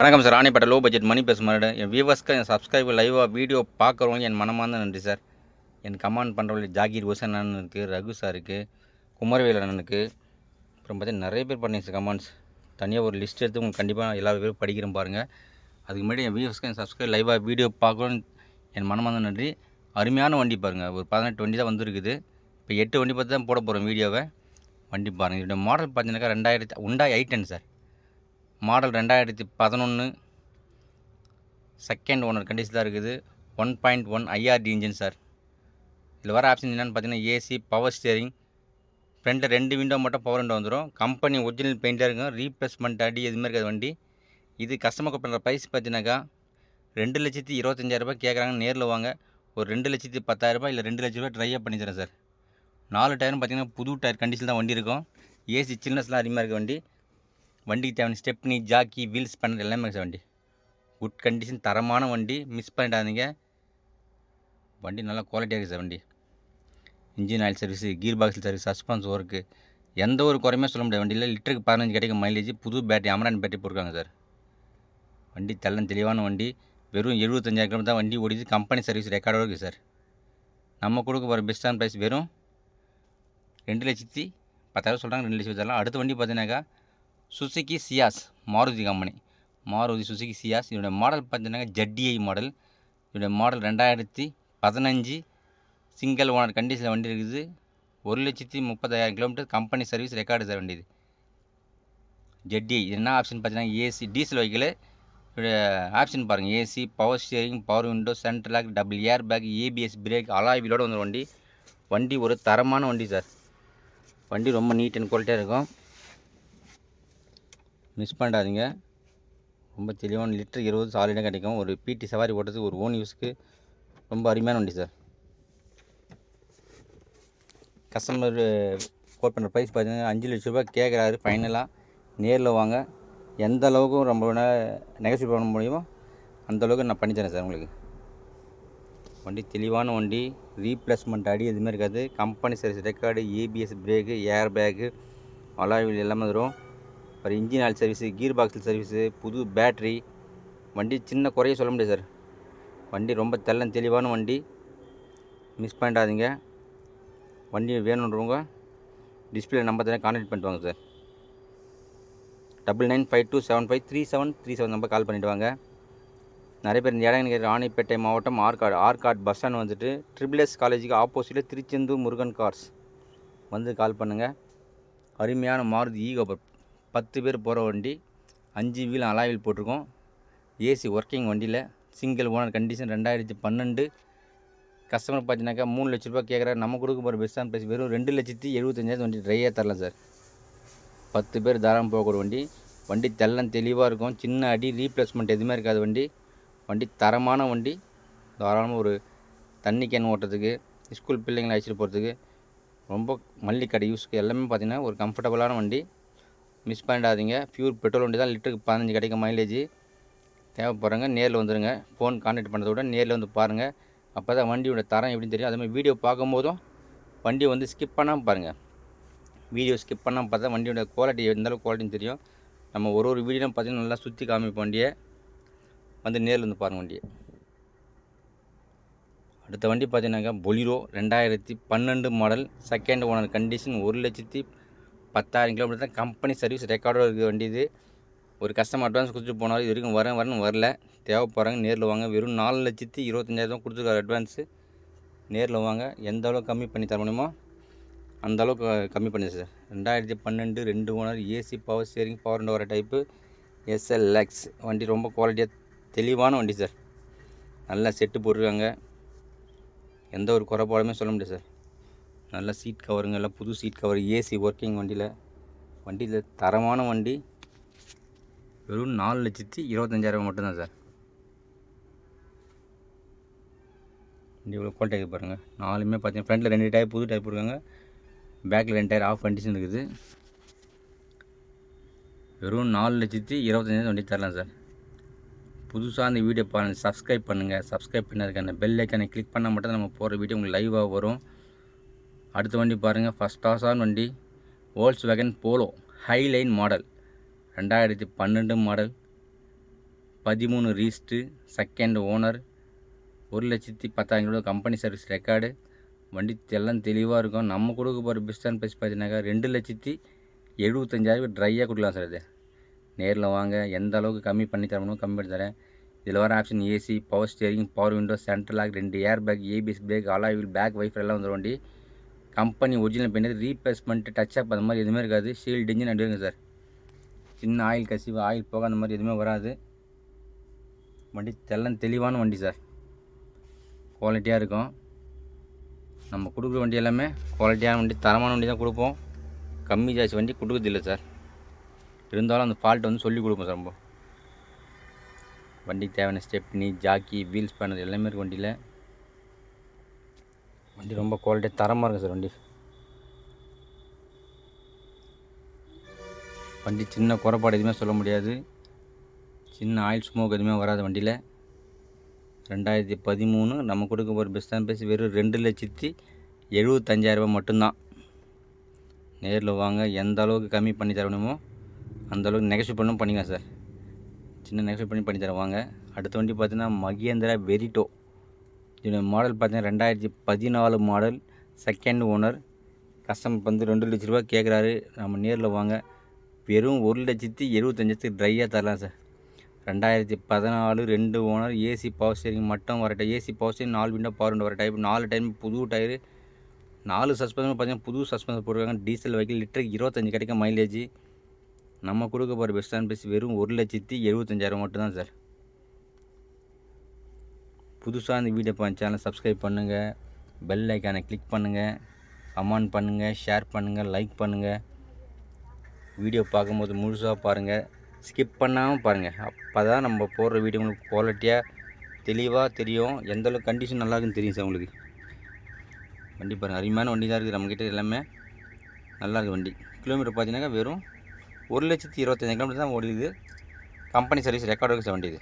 வணக்கம் sir. Ranipet low budget Mani பேச மாதிரி என் வியூவர்ஸ்க்கு என் சப்ஸ்கிரைபர் லைவாக வீடியோ பார்க்குறவங்க என் மனமார்ந்த நன்றி சார். என் கமாண்ட் பண்ணுறவங்க ஜாகீர் ஹுசேன் அண்ணன் இருக்குது ரகு சார் இருக்குது குமரவேல் அண்ணனுக்கு அப்புறம் பார்த்தீங்கன்னா நிறைய பேர் பண்ணீங்க சார் கமெண்ட்ஸ் தனியாக ஒரு லிஸ்ட் எடுத்து உங்களுக்கு கண்டிப்பாக எல்லா பேரும் படிக்கிறேன் பாருங்கள் அதுக்கு முன்னாடி என் வியூவர்ஸ்க்கு என் சப்ஸ்கிரைப் லைவாக வீடியோ பார்க்குறோன்னு என் மனமார்ந்த நன்றி. அருமையான வண்டி பாருங்கள் ஒரு பதினெட்டு வண்டி தான் வந்திருக்குது. இப்போ எட்டு வண்டி பார்த்து தான் போட போகிறோம் வீடியோவை வண்டி பாருங்கள் இதோட மாடல் பார்த்தீங்கன்னாக்கா ரெண்டாயிரத்தி உண்டாய் ஐட்டன் சார். மாடல் ரெண்டாயிரத்தி பதினொன்று செகண்ட் ஓனர் கண்டிஷன் தான் இருக்குது. One point one IRT engine sir இதில் வர ஆப்ஷன் என்னென்னு பார்த்தீங்கன்னா ஏசி பவர் ஸ்டியரிங் ஃப்ரண்ட்டில் ரெண்டு விண்டோ மட்டும் பவர் விண்டோ வந்துடும் கம்பெனி ஒரிஜினல் பெயிண்டாக இருக்கும். ரீப்ளேஸ்மெண்ட் அடி எதுவுமே இருக்காது வண்டி. இது கஸ்டமர் பண்ணுற ப்ரைஸ் பார்த்தீங்கன்னாக்கா ரெண்டு லட்சத்தி இருபத்தஞ்சாயிரரூபா கேட்குறாங்க நேரில் வாங்க. ஒரு ரெண்டு லட்சத்தி பத்தாயிரரூபா இல்லை ரெண்டு லட்ச ரூபா ட்ரையாக பண்ணி தரேன் சார் நாலு டயரும் பார்த்தீங்கன்னா புது டயர் கண்டிஷன் தான் வண்டி இருக்கும். ஏசி சில்னஸ்லாம் அதிகமாக இருக்க வண்டி. வண்டிக்கு தேவையான ஸ்டெப்னி ஜாக்கி வீல்ஸ் பண்ண எல்லாமே சார் வண்டி. குட் கண்டிஷன் தரமான வண்டி. மிஸ் பண்ணிடாதீங்க. வண்டி நல்லா குவாலிட்டியாக இருக்குது சார் வண்டி. Engine oil service gear box service suspension work எந்த ஒரு குறையுமே சொல்ல முடியாது. வண்டியில் லிட்டருக்கு பதினஞ்சு கிடைக்கும் மைலேஜ் புது பேட்டரி அமரான் பேட்டரி போட்டிருக்காங்க சார். வண்டி தெல்லம் தெளிவான வண்டி. வெறும் எழுபத்தஞ்சாயிரம் கிலோமீட்டர் தான் வண்டி ஓடிது கம்பெனி சர்வீஸ் ரெக்கார்டோடு இருக்குது சார். நம்ம கொடுக்க போகிற பெஸ்ட்டான ப்ரைஸ் வெறும் ரெண்டு லட்சத்தி பத்தாயிரம் சொல்கிறாங்க ரெண்டு லட்சம் தரலாம் அடுத்த வண்டி பார்த்தீங்கன்னாக்கா Suzuki Ciaz Maruti company. Maruti Suzuki Ciaz இதோட மாடல் பார்த்தீங்கன்னா ஜட்டிஐ மாடல் இதோட மாடல் ரெண்டாயிரத்தி பதினஞ்சு சிங்கிள் ஓனர் கண்டிஷனில் வண்டி இருக்குது. ஒரு லட்சத்தி முப்பதாயிரம் kilometre company service record sir வண்டி இது ஜட்டிஐ என்ன ஆப்ஷன் பார்த்தீங்கன்னா ஏசி டீசல் வெஹிக்கிள் இதோட ஆப்ஷன் பாருங்கள் AC power steering power window central lock double air bag ABS brake அலாய்விலோடு வந்து வண்டி. வண்டி ஒரு தரமான வண்டி சார் வண்டி ரொம்ப நீட் அண்ட் குவாலிட்டியாக இருக்கும். மிஸ் பண்ணிடாதீங்க. ரொம்ப தெளிவான லிட்டர் இருபது சாலிடாக கிடைக்கும். ஒரு பிடி சவாரி ஓட்டுறதுக்கு ஒரு ஓன் யூஸ்க்கு ரொம்ப அருமையான வண்டி சார் கஸ்டமர் கோட் பண்ணுற ப்ரைஸ் பார்த்தீங்கன்னா அஞ்சு லட்ச ரூபாய் கேட்குறாரு ஃபைனலாக நேரில் வாங்க. எந்த அளவுக்கு ரொம்ப நெகட்டிவ் பண்ண முடியுமோ அந்த அளவுக்கு நான் பண்ணித்தரேன் சார் உங்களுக்கு. வண்டி தெளிவான வண்டி ரீப்ளேஸ்மெண்ட் அடி எதுவுமே இருக்காது. Company service record ABS brake air bag அலாயில் எல்லாமே வரும். அப்புறம் இன்ஜின் ஆயில் சர்வீஸு கீர் பாக்ஸில் சர்வீஸு புது பேட்ரி வண்டி சின்ன குறைய சொல்ல முடியாது சார். வண்டி ரொம்ப தெல்லம் தெளிவான வண்டி. மிஸ் பண்ணிடாதீங்க. வண்டி வேணுன்றவங்க டிஸ்பிளே நம்பர் தானே கான்டாக்ட் பண்ணிட்டு வாங்க sir. Double nine five two seven five three seven three seven number call பண்ணிவிட்டு வாங்க. நிறைய பேர் இந்த இடம் எனக்கு ராணிப்பேட்டை மாவட்டம் ஆர்காட் ஆர்காட் பஸ் ஸ்டாண்ட் வந்துட்டு ட்ரிபிள் எஸ் காலேஜுக்கு ஆப்போசிட்டில் திருச்செந்தூர் முருகன் கார்ஸ் வந்து கால் பண்ணுங்கள் அருமையான மாருதி ஈகோ பத்து பேர் போகிற வண்டி அஞ்சு வீல் அலாயில் போட்டிருக்கோம். ஏசி ஒர்க்கிங் வண்டியில் சிங்கிள் ஓனர் கண்டிஷன் ரெண்டாயிரத்தி பன்னெண்டு. கஸ்டமர் பார்த்தீங்கன்னாக்கா மூணு லட்ச ரூபா கேட்குறாரு நம்ம கொடுக்க போகிற பெஸ்ட்டான ப்ரைஸ் வெறும் ரெண்டு லட்சத்தி எழுபத்தஞ்சாயிரம் வண்டி ட்ரையாக தரலாம் சார் பத்து பேர் தாராளம் போகக்கூடிய வண்டி. வண்டி தெல்லம் தெளிவாக இருக்கும். சின்ன அடி ரீப்ளேஸ்மெண்ட் எதுவுமே இருக்காது வண்டி. வண்டி தரமான வண்டி. தாராளமாக ஒரு தண்ணி கேன் ஓட்டுறதுக்கு ஸ்கூல் பிள்ளைங்களை அழைச்சிட்டு போகிறதுக்கு ரொம்ப மல்லிக்கடை கடை யூஸ்க்கு எல்லாமே பார்த்திங்கன்னா ஒரு கம்ஃபர்டபுளான வண்டி. மிஸ் பண்ணிடாதீங்க. பியூர் பெட்ரோல் வண்டி தான் லிட்டருக்கு பதினஞ்சு கிடைக்கும் மைலேஜ் தேவைப்படுறங்க நேரில் வந்துடுங்க ஃபோன் கான்டாக்ட் பண்ணுறத விட நேரில் வந்து பாருங்கள் அப்போ தான் வண்டியோட தரம் எப்படின்னு தெரியும். அதேமாதிரி வீடியோ பார்க்கும்போதும் வண்டியை வந்து ஸ்கிப் பண்ணாமல் பாருங்கள் வீடியோ ஸ்கிப் பண்ணாமல் பார்த்தா வண்டியோட குவாலிட்டி எந்தளவு குவாலிட்டின்னு தெரியும். நம்ம ஒரு ஒரு வீடியோவும் பார்த்தீங்கன்னா நல்லா சுற்றி காமிப்போம் வண்டியை. வந்து நேரில் வந்து பாருங்கள் வண்டியை. அடுத்த வண்டி பார்த்தீங்கன்னாக்கா பொலிரோ ரெண்டாயிரத்தி பன்னெண்டு மாடல் செகண்ட் ஓனர் கண்டிஷன் ஒரு லட்சத்தி பத்தாயிரம் கிலோமீட்டர் தான் கம்பெனி சர்வீஸ் ரெக்கார்டோட இருக்குது வண்டியது. ஒரு கஸ்டமர் அட்வான்ஸ் கொடுத்துட்டு போனாலும் இது வரைக்கும் வரேன் வரேன்னு வரல. தேவைப்படுறாங்க நேரில் வாங்க. வெறும் நாலு லட்சத்தி இருபத்தஞ்சாயிரம் தான் கொடுத்துருக்காரு அட்வான்ஸு நேரில் வாங்க. எந்த அளவுக்கு கம்மி பண்ணி தர முடியுமோ அந்த அளவுக்கு கம்மி பண்ணி சார் ரெண்டாயிரத்தி பன்னெண்டு ரெண்டு owner AC power steering power வர டைப்பு எஸ்எல்எக்ஸ் வண்டி ரொம்ப குவாலிட்டியாக தெளிவான வண்டி சார் நல்லா செட்டு போட்டிருக்காங்க. எந்த ஒரு குறைபாடுமே சொல்ல முடியாது சார் நல்ல சீட் கவருங்க எல்லாம் புது சீட் கவர் ஏசி ஒர்க்கிங் வண்டியில். வண்டியில் தரமான வண்டி. வெறும் நாலு லட்சத்தி இருபத்தஞ்சாயிரம் மட்டும்தான் சார். வண்டி இவ்வளோ குவாலிட்டி பாருங்கள் நாலுமே பார்த்தீங்கன்னா ஃப்ரண்ட்டில் ரெண்டு டயர் புது டயர் போட்டிருக்காங்க. பேக்கில் ரெண்டு டயர் ஆஃப் கண்டிஷன் இருக்குது. வெறும் நாலு லட்சத்தி இருபத்தஞ்சாயிரம் வண்டி தரலாம் சார். புதுசாக அந்த வீடியோ பாருங்கள் சப்ஸ்கிரைப் பண்ணுங்கள் சப்ஸ்கிரைப் பண்ணிருக்க அந்த பெல் ஐக்கானை கிளிக் பண்ணால் மட்டும் நம்ம போகிற வீடியோ உங்களுக்கு லைவாக வரும். அடுத்த வண்டி பாருங்கள் ஃபஸ்ட் கிளாஸான வண்டி. Volkswagen Polo Highline model ரெண்டாயிரத்தி பன்னெண்டு மாடல் பதிமூணு ரீஸ்ட்டு செகண்ட் ஓனர் ஒரு லட்சத்தி பத்தாயிரம் கிலோ கம்பெனி சர்வீஸ் ரெக்கார்டு வண்டி எல்லாம் தெளிவாக இருக்கும். நம்ம கொடுக்க போகிற பிஸ்டான் ப்ரைஸ் பார்த்தீங்கன்னாக்கா ரெண்டு லட்சத்தி எழுபத்தஞ்சாயிரம் ட்ரையாக கொடுக்கலாம் சார் இது. நேரில் வாங்க. எந்த அளவுக்கு கம்மி பண்ணி தரணும் கம்மி பண்ணி தரேன். இதில் வர option AC power steering power window central ரெண்டு air bag ABS brake alloy wheel back wiper எல்லாம் வந்துடும் வண்டி. Company original paint replacement touch up அந்த மாதிரி எதுவுமே இருக்காது. ஷீல்டு இன்ஜின் அடிங்க சார் சின்ன ஆயில் கசிவு ஆயில் போக அந்த மாதிரி எதுவுமே வராது. வண்டி தெல்லம் தெளிவான வண்டி சார் குவாலிட்டியாக இருக்கும். நம்ம கொடுக்குற வண்டி எல்லாமே குவாலிட்டியான வண்டி தரமான வண்டி தான் கொடுப்போம். கம்மி ஜாஸ்தி வண்டி கொடுக்குறதில்ல சார் இருந்தாலும் அந்த ஃபால்ட் வந்து சொல்லி கொடுப்போம் சார் ரொம்ப வண்டிக்கு தேவையான ஸ்டெப்னி ஜாக்கி வீல்ஸ் பேனல் எல்லாமே இருக்குது வண்டியில். வண்டி ரொம்ப குவாலிட்டி தரமாக இருக்கும் சார் வண்டி. வண்டி சின்ன குறைபாடு எதுவுமே சொல்ல முடியாது. சின்ன ஆயில் ஸ்மோக் எதுவுமே வராது வண்டியில். ரெண்டாயிரத்தி பதிமூணு நம்ம கொடுக்க போகிற பெஸ்ட்டான பேசி வெறும் ரெண்டு லட்சத்தி எழுபத்தஞ்சாயிரரூபா மட்டும்தான். நேரில் வாங்க. எந்த அளவுக்கு கம்மி பண்ணி தரணுமோ அந்த அளவுக்கு நெகஷியேட் பண்ணணும் பண்ணிக்கலாம் சார். சின்ன நெகஷியேட் பண்ணி பண்ணி தரேன் வாங்க. அடுத்த வண்டி பார்த்தீங்கன்னா மகேந்திரா வெரிட்டோ. இதோட மாடல் பார்த்தீங்கன்னா ரெண்டாயிரத்தி பதினாலு மாடல் செகண்ட் ஓனர் கஸ்டமர் வந்து ரெண்டு லட்ச ரூபா கேட்குறாரு. நம்ம நேரில் வாங்க. வெறும் ஒரு லட்சத்தி எழுபத்தஞ்சத்துக்கு ட்ரையாக தரலாம் சார் ரெண்டாயிரத்தி பதினாலு ரெண்டு ஓனர் ஏசி பவர் ஸ்டேரிங் மட்டும் வர டைப் ஏசி பவர் ஸ்டேரிங் நாலு விண்டோ பவர் விண்டோ வர டைப் நாலு டைம் புது டயரு நாலு சஸ்பென்ஷன் பார்த்தீங்கன்னா புது சஸ்பென்ஷன் போட்டிருக்காங்க. டீசல் வைக்கல் லிட்டருக்கு இருபத்தஞ்சி கிடைக்கும் மைலேஜ் நம்ம கொடுக்க போகிற பெஸ்ட் அண்ட் பெஸ்ட் வெறும் ஒரு லட்சத்தி எழுபத்தஞ்சாயிரம் மட்டும்தான் சார் புதுசாக இந்த வீடியோ பார்த்து சேனலை சப்ஸ்கிரைப் பண்ணுங்கள் பெல் ஐக்கானை கிளிக் பண்ணுங்கள் கமெண்ட் பண்ணுங்கள் ஷேர் பண்ணுங்கள் லைக் பண்ணுங்கள் வீடியோ பார்க்கும்போது முழுசாக பாருங்கள் ஸ்கிப் பண்ணாமல் பாருங்கள் அப்போ தான் நம்ம போடுற வீடியோ உங்களுக்கு குவாலிட்டியாக தெளிவாக தெரியும். எந்த அளவுக்கு கண்டிஷன் நல்லா இருக்குன்னு தெரியும் சார் உங்களுக்கு. வண்டி பாருங்கள் அருமையான வண்டி தான் இருக்குது நம்மக்கிட்ட எல்லாமே நல்லா இருக்குது வண்டி. கிலோமீட்டர் பார்த்தீங்கன்னாக்கா வெறும் ஒரு லட்சத்தி இருபத்தஞ்சி கிலோமீட்டர் தான் ஓடிது கம்பெனி சர்வீஸ் ரெக்கார்டு இருக்குது சார் வண்டி இது.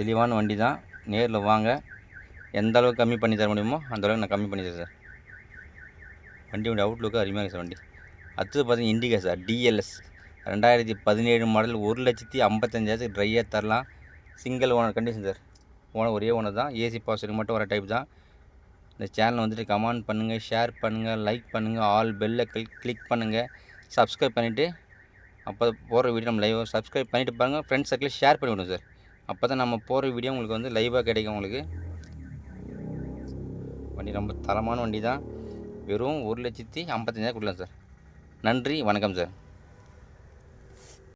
தெளிவான வண்டி தான். நேரில் வாங்க. எந்த அளவுக்கு கம்மி பண்ணி தர முடியுமோ அந்த அளவுக்கு நான் கம்மி பண்ணி தரேன் சார். வண்டியோட அவுட்லுக்கு அருமையாக இருக்குது சார் வண்டி. அடுத்தது பார்த்தீங்கன்னா இண்டிகா சார் டிஎல்எஸ் ரெண்டாயிரத்தி பதினேழு மாடல் ஒரு லட்சத்தி ஐம்பத்தஞ்சாயிரத்துக்கு ட்ரையாக தரலாம். Single owner condition sir. Owner ஒரே ஓனர் தான். ஏசி பாசிட்டிவ் மட்டும் வர டைப் தான். இந்த சேனலை வந்துட்டு கமெண்ட் பண்ணுங்கள் ஷேர் பண்ணுங்கள் லைக் பண்ணுங்கள் ஆல் பெல்லை கிளிக் கிளிக் பண்ணுங்கள் சப்ஸ்கிரைப் பண்ணிவிட்டு அப்போ போகிற வீடியோ நம்ம லைவ் சப்ஸ்கிரைப் பண்ணிவிட்டு பாருங்கள் ஃப்ரெண்ட்ஸ் சர்க்கிளில் ஷேர் பண்ணிவிடுங்க சார். அப்போ தான் நம்ம போகிற வீடியோ உங்களுக்கு வந்து லைவாக கிடைக்கும் உங்களுக்கு. வண்டி ரொம்ப தரமான வண்டி தான் வெறும் ஒரு லட்சத்தி ஐம்பத்தஞ்சாயிரம் கொடுக்கலாம் சார் நன்றி வணக்கம் சார்